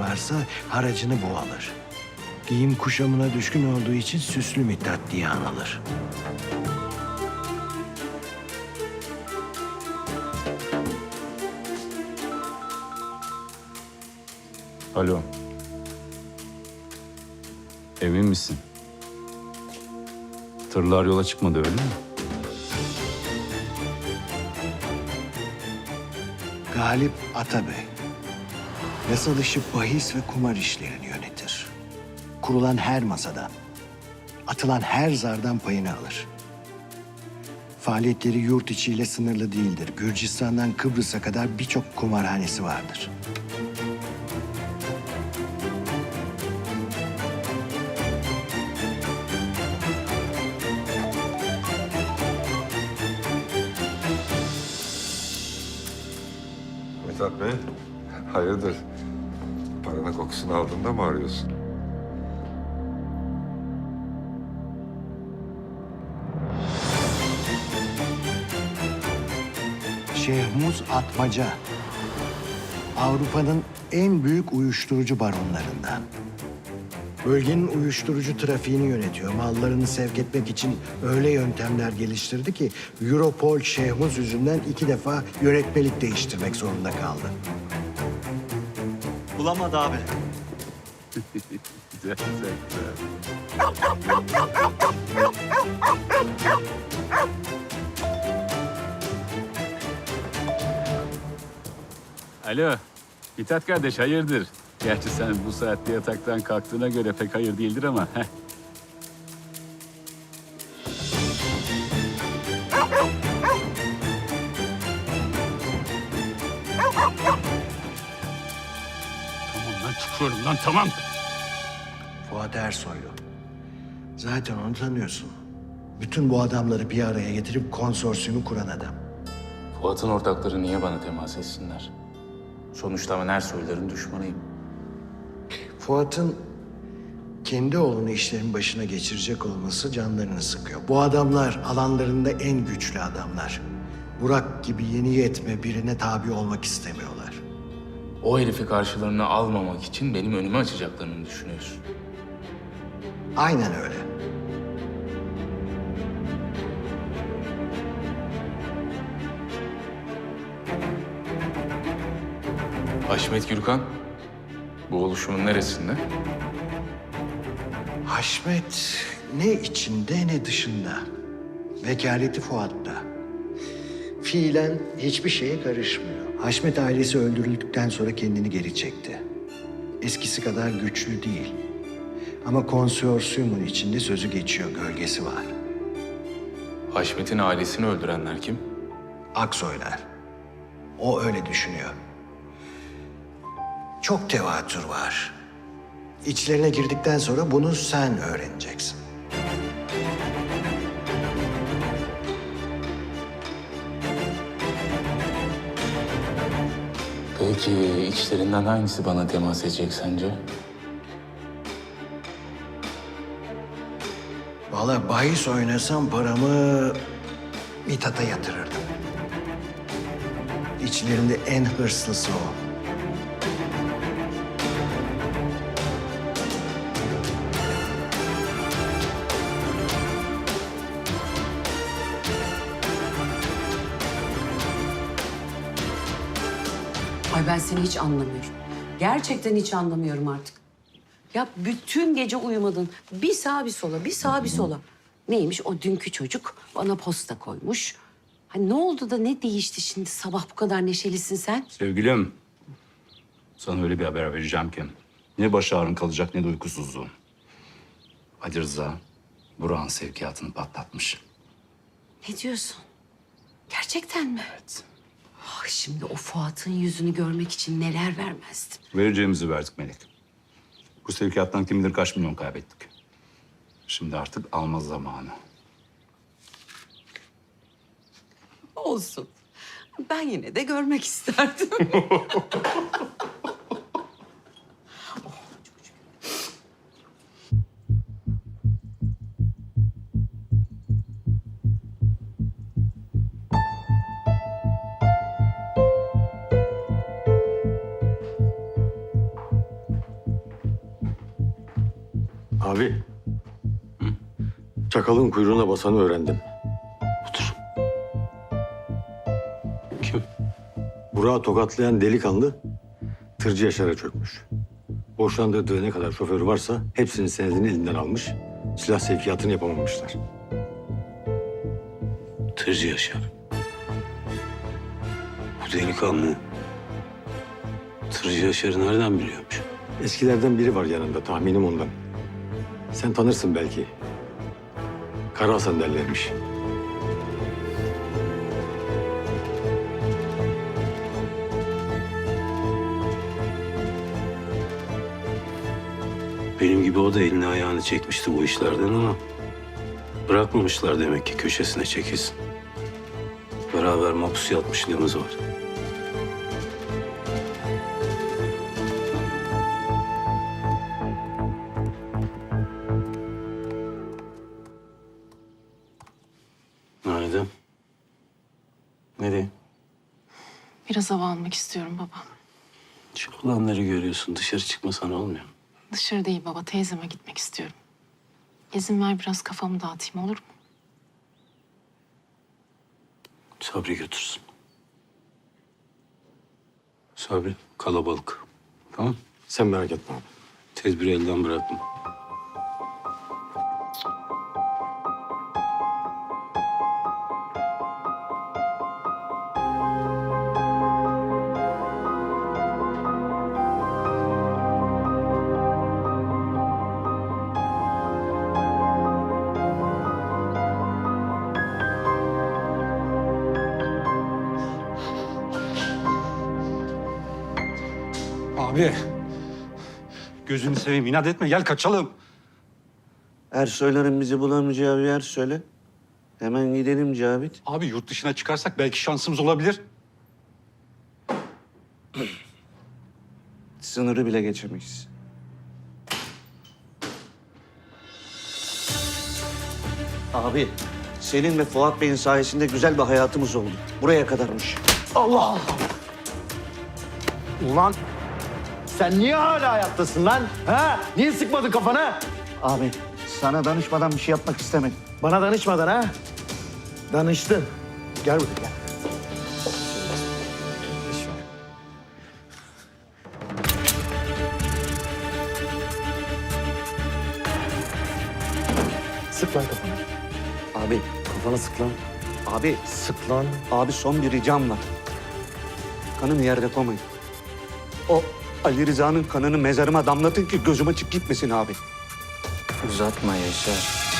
varsa haracını bu alır. Giyim kuşamına düşkün olduğu için süslü Mithat diye anılır. Alo. Emin misin? Tırlar yola çıkmadı öyle mi? Galip Atabey. Yasal dışı bahis ve kumar işlerini yönetir. Kurulan her masadan, atılan her zardan payını alır. Faaliyetleri yurt içiyle sınırlı değildir. Gürcistan'dan Kıbrıs'a kadar birçok kumarhanesi vardır. Mithat Bey, hayırdır? Kokusunu aldığında mı arıyorsun? Şehmuz Atmaca. Avrupa'nın en büyük uyuşturucu baronlarından. Bölgenin uyuşturucu trafiğini yönetiyor. Mallarını sevk etmek için öyle yöntemler geliştirdi ki Europol Şehmuz yüzünden iki defa yönetmelik değiştirmek zorunda kaldı. Bulamadı abi. Güzel. Alo, Mithat kardeş hayırdır? Gerçi sen bu saatte yataktan kalktığına göre pek hayır değildir ama. heh. Çıkıyorum lan tamam. Fuat Ersoylu. Zaten onu tanıyorsun. Bütün bu adamları bir araya getirip konsorsiyumu kuran adam. Fuat'ın ortakları niye bana temas etsinler? Sonuçta ben Ersoyların düşmanıyım. Fuat'ın kendi oğlunu işlerin başına geçirecek olması canlarını sıkıyor. Bu adamlar alanlarında en güçlü adamlar. Burak gibi yeni yetme birine tabi olmak istemiyorlar. O herifi karşılarına almamak için benim önümü açacaklarını düşünüyorsun. Aynen öyle. Haşmet Gürkan, bu oluşumun neresinde? Haşmet ne içinde ne dışında. Vekaleti Fuat'ta. Fiilen hiçbir şeye karışmıyor. Haşmet ailesi öldürüldükten sonra kendini geri çekti. Eskisi kadar güçlü değil. Ama konsorsiyumun içinde sözü geçiyor, gölgesi var. Haşmet'in ailesini öldürenler kim? Aksoylar. O öyle düşünüyor. Çok tevatür var. İçlerine girdikten sonra bunu sen öğreneceksin. Peki içlerinden hangisi bana temas edecek sence? Vallahi bahis oynasam paramı Mithat'a yatırırdım. İçlerinde en hırslısı o. seni hiç anlamıyorum. Gerçekten hiç anlamıyorum artık. Ya bütün gece uyumadın. Bir sağa bir sola, bir sağa bir sola. Neymiş o dünkü çocuk bana posta koymuş. Ha ne oldu da ne değişti şimdi sabah bu kadar neşelisin sen? Sevgilim, sana öyle bir haber vereceğim ki ne baş ağrın kalacak ne de uykusuzluğun. Ali Rıza, Burak'ın sevkiyatını patlatmış. Ne diyorsun? Gerçekten mi? Evet. Şimdi o Fuat'ın yüzünü görmek için neler vermezdim. Vereceğimizi verdik Melek. Bu sevkiyattan kim bilir kaç milyon kaybettik. Şimdi artık alma zamanı. Olsun. Ben yine de görmek isterdim. Abi. Çakalın kuyruğuna basanı öğrendim. Otur. Kim? Burak'ı tokatlayan delikanlı tırcı Yaşar'a çökmüş. Borçlandırdığı ne kadar şoförü varsa hepsinin senedini elinden almış. Silah sevkiyatını yapamamışlar. Tırcı Yaşar. Bu delikanlı Tırcı Yaşar'ı nereden biliyormuş? Eskilerden biri var yanında tahminim ondan. Sen tanırsın belki. Kara Hasan. Benim gibi o da elini ayağını çekmişti bu işlerden ama bırakmamışlar demek ki köşesine çekilsin. Beraber mahpus yatmışlığımız var. Nadide. Ne diyeyim? Biraz hava almak istiyorum baba. Şu olanları görüyorsun. Dışarı çıkmasan olmuyor mu? Dışarı değil baba, teyzeme gitmek istiyorum. İzin ver biraz kafamı dağıtayım olur mu? Sabri götürsün. Sabri kalabalık. Tamam Sen merak etme abi. Tedbiri elden bırakma. Abi. Gözünü seveyim inat etme gel kaçalım. Ersoyların bizi bulamayacağı bir yer söyle. Hemen gidelim Cavit. Abi yurt dışına çıkarsak belki şansımız olabilir. Sınırı bile geçemeyiz. Abi, senin ve Fuat Bey'in sayesinde güzel bir hayatımız oldu. Buraya kadarmış. Ulan sen niye hala hayattasın lan? Ha? Niye sıkmadın kafana? Abi, sana danışmadan bir şey yapmak istemedim. Bana danışmadan ha? Danıştın. Gel buraya gel. Sık lan kafana. Abi, Kafana sık lan. abi, Sık lan. abi son bir ricam var. Kanımı yerde koymayın. O Ali Rıza'nın kanını mezarıma damlatın ki gözüm açık gitmesin abi. Uzatma Yaşar.